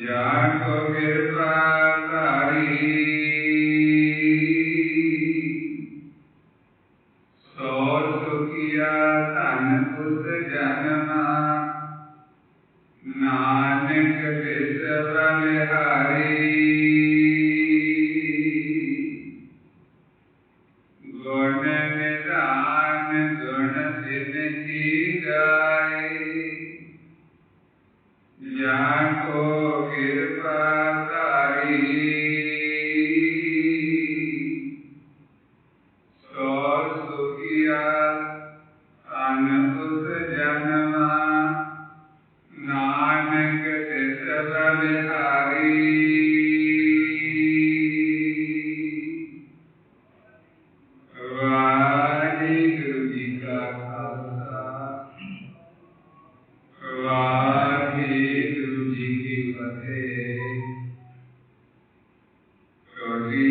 जानको कृपा तारी सौ सुखिया तन पुत्र जनमा। नानक विश्व हरी Jacob. वाहेगुरु जी की फतेह रोजी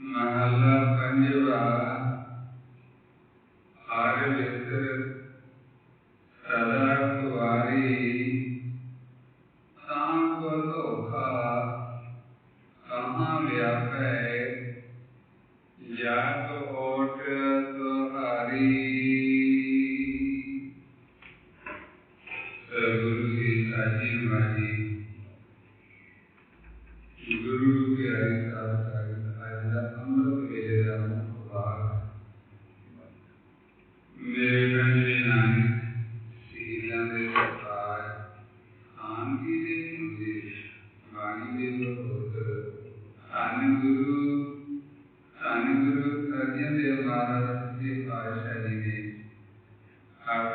महला पंजवा हर मित्र सदा कुवारी सांप धोखा कहाँ व्यापै?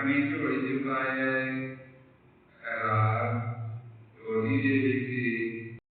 गणेशो हृदिपाय